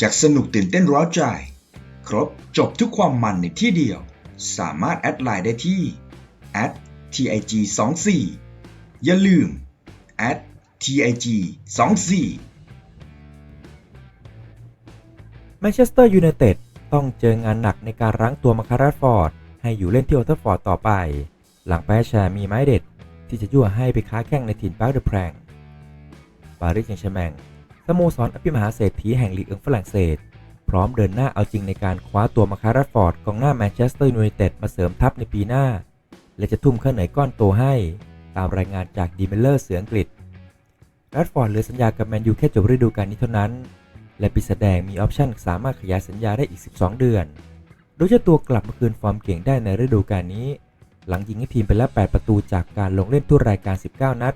จากสนุกตื่นเต้นร้าวใจ ครบจบทุกความมันในที่เดียว สามารถแอดไลน์ได้ที่ @tig 2 4 อย่าลืม @tig 2 4 แมนเชสเตอร์ยูไนเต็ดต้องเจองานหนักในการรั้งตัวมาคาราฟอร์ด ให้อยู่เล่นที่โอลด์แทัฟอร์ดต่อไป หลังแพ้แชร์มีไม้เด็ด ที่จะยั่วให้ไปค้าแข่งในถิ่นปาร์คเดอะแพรงปารีสแซงต์แชร์แมง สโมสรอภิมหาเศรษฐีแห่งลีกเอิงฝรั่งเศส พร้อมเดินหน้าเอาจริงในการคว้าตัวมาคาราฟอร์ดกองหน้าแมนเชสเตอร์ยูไนเต็ดมาเสริมทัพในปีหน้า และจะทุ่มค่าเหนื่อยก้อนโตให้ ตามรายงานจากดีเมลเลอร์เสืออังกฤษรัดฟอร์ดเหลือสัญญากับแมนยูแค่จบฤดูกาลนี้เท่านั้น และปีแสดงมีออปชั่นสามารถขยายสัญญาได้อีก 12 เดือน โดยเจ้าตัวกลับมาคืนฟอร์มเก่งได้ในฤดูกาลนี้ หลังยิงให้ทีมไปแล้ว 8 ประตูจากการลงเล่นทุกรายการ 19 นัด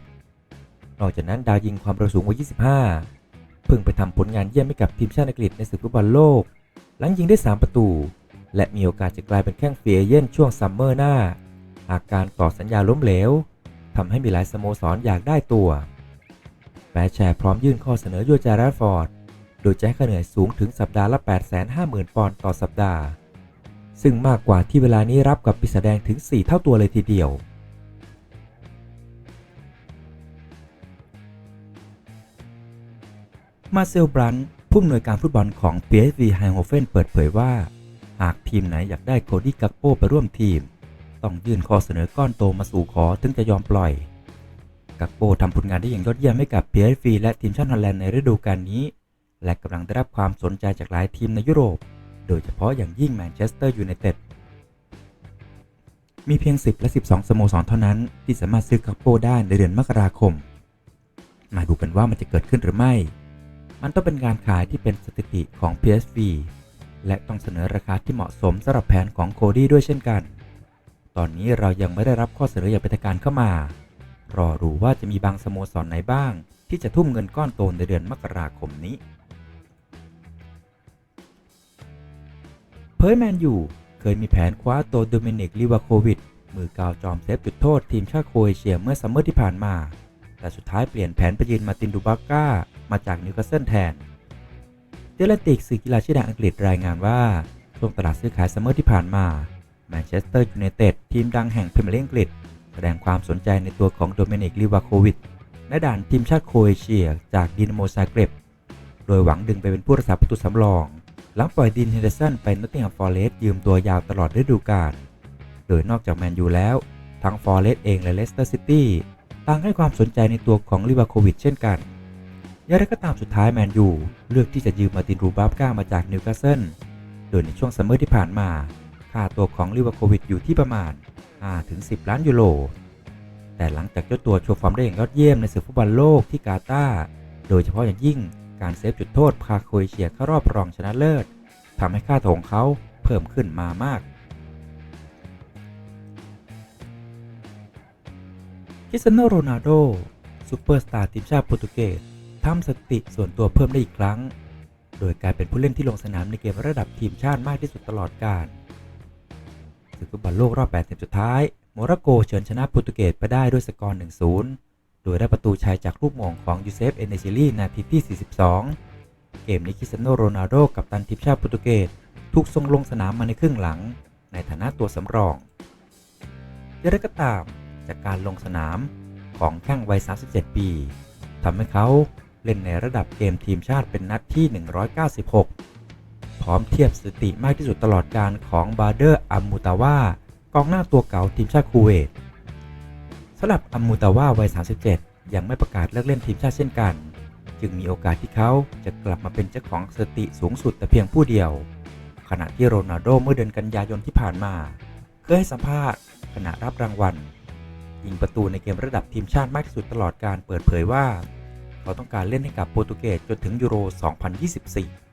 นอกจากนั้นดาวยิงความเร็วสูงวัย25 พิ่งไปทำผลงานเยี่ยมให้กับทีมชาติอังกฤษในศึกฟุตบอลโลก หลังยิงได้ 3 ประตู และมีโอกาสจะกลายเป็นแข้งฟรีเอเย่นช่วงซัมเมอร์หน้า หากการต่อสัญญาล้มเหลวทำให้มีหลายสโมสรอยากได้ตัวแปรแชร์พร้อมยื่นข้อเสนอโยจาราฟอร์ด โดยจะให้ค่าเหนื่อยสูงถึงสัปดาห์ละ 850,000 ปอนด์ต่อสัปดาห์ ซึ่งมากกว่าที่เวลานี้รับกับปีศาจแดงถึง 4 เท่าตัวเลยทีเดียว มาเซลบรันท์ผู้อำนวยการฟุตบอลของ PSV h e i n h o f e n เปิดเผยว่า หากทีมไหนอยากได้โคดี้กักโปไปร่วมทีม ต้องยื่นข้อเสนอก้อนโตมาสู่ขอถึงจะยอมปล่อย กักโปทำผลงานได้อย่างยอดเยี่ยมให้กับ PSV และทีมชาติฮอลแลนด์ในฤดูกาลนี้ และกำลังได้รับความสนใจจากหลายทีมในยุโรป โดยเฉพาะอย่างยิ่งแมนเชสเตอร์ยูไนเต็ดมีเพียง 10 และ 12 สโมสรเท่านั้นที่สามารถซื้อกักโปได้ในเดือนมกราคม มาดูกันว่ามันจะเกิดขึ้นหรือไม่ มันต้องเป็นการขายที่เป็นสถิติของ PSV และต้องเสนอราคาที่เหมาะสมสำหรับแผนของโคดี้ด้วยเช่นกัน ตอนนี้เรายังไม่ได้รับข้อเสนออย่างเป็นทางการเข้ามา รอรู้ว่าจะมีบางสโมสรไหนบ้าง ที่จะทุ่มเงินก้อนโตในเดือนมกราคมนี้เผยแมนยูเคยมีแผนคว้าตัวโดมินิกลิวาโควิดมือกาวจอมเซฟจุดโทษทีมชาติโครเอเชียเมื่อซัมเมอร์ที่ผ่านมา แต่สุดท้ายเปลี่ยนแผนไปยืนมาตินดูบักก้า มาจากนิวคาสเซิลแทนเดลติกสื่อกีฬาชื่อดังอังกฤษรายงานว่า ช่วงตลาดซื้อขายซัมเมอร์ที่ผ่านมาแมนเชสเตอร์ยูไนเต็ดทีมดังแห่งพรีเมียร์ลีกอังกฤษ แสดงความสนใจในตัวของโดเมนิกลิวาโควิดในด่านทีมชาติโครเอเชีย จากดินโมซาเกรบโดยหวังดึงไปเป็นผู้รักษาประตูสำรองหลังปล่อยดินเฮนเดอร์สันไปนอตติงแฮมฟอร์เรสต์ยืมตัวยาวตลอดฤดูกาลโดยนอกจากแมนยูแล้ว ทั้งฟอร์เรสต์เองและเลสเตอร์ซิตี้ ต่างให้ความสนใจในตัวของลิวาโควิดเช่นกันอย่างไรก็ตามสุดท้ายแมนยูเลือกที่จะยืมมาตินรูบับก้ามาจากนิวคาสเซิล โดยในช่วงซัมเมอร์ที่ผ่านมา ค่าตัวของลิวาโควิดอยู่ที่ประมาณ 5-10 ล้านยูโร แต่หลังจากเจ้าตัวโชว์ฟอร์มได้อย่างยอดเยี่ยมในศึกฟุตบอลโลกที่กาตาร์ โดยเฉพาะอย่างยิ่งการเซฟจุดโทษพาโคเอเชียเข้ารอบรองชนะเลิศทำให้ค่าตัวของเขาเพิ่มขึ้นมามาก คริสเตียโนโรนัลโดซูเปอร์สตาร์ทีมชาติโปรตุเกสทำสถิติส่วนตัวเพิ่มได้อีกครั้ง โดยกลายเป็นผู้เล่นที่ลงสนามในเกมระดับทีมชาติมากที่สุดตลอดกาลศึกฟุตบอลโลกรอบ8ทีมสุดท้าย โมร็อกโกเฉือนชนะโปรตุเกสไปได้ด้วยสกอร์ 1-0 โดยได้ประตูชัยจากลูกโมงของยูเซฟ เอเนซิลีนาทีที่ 42 เกมนี้คริสเตียโนโรนัลโดกับตันทีมชาติโปรตุเกสถูกส่งลงสนามมาในครึ่งหลัง ในฐานะตัวสำรองอย่างไรก็ตาม จากการลงสนามของแข้งวัย 37 ปีทำให้เขาเล่นในระดับเกมทีมชาติเป็นนัดที่ 196 พร้อมเทียบสติมากที่สุดตลอดการของบาเดอร์อัมมูตาวากองหน้าตัวเก่าทีมชาติคูเวตสำหรับอัมมูตาวาวัย 37 ยังไม่ประกาศเลิกเล่นทีมชาติเช่นกัน จึงมีโอกาสที่เขาจะกลับมาเป็นเจ้าของสติสูงสุดแต่เพียงผู้เดียว ขณะที่โรนัลโดเมื่อเดือนกันยายนที่ผ่านมา เคยให้สัมภาษณ์ขณะรับรางวัล ยิงประตูในเกมระดับทีมชาติมากที่สุดตลอดการเปิดเผยว่า เขาต้องการเล่นให้กับโปรตุเกสจนถึงยูโร 2024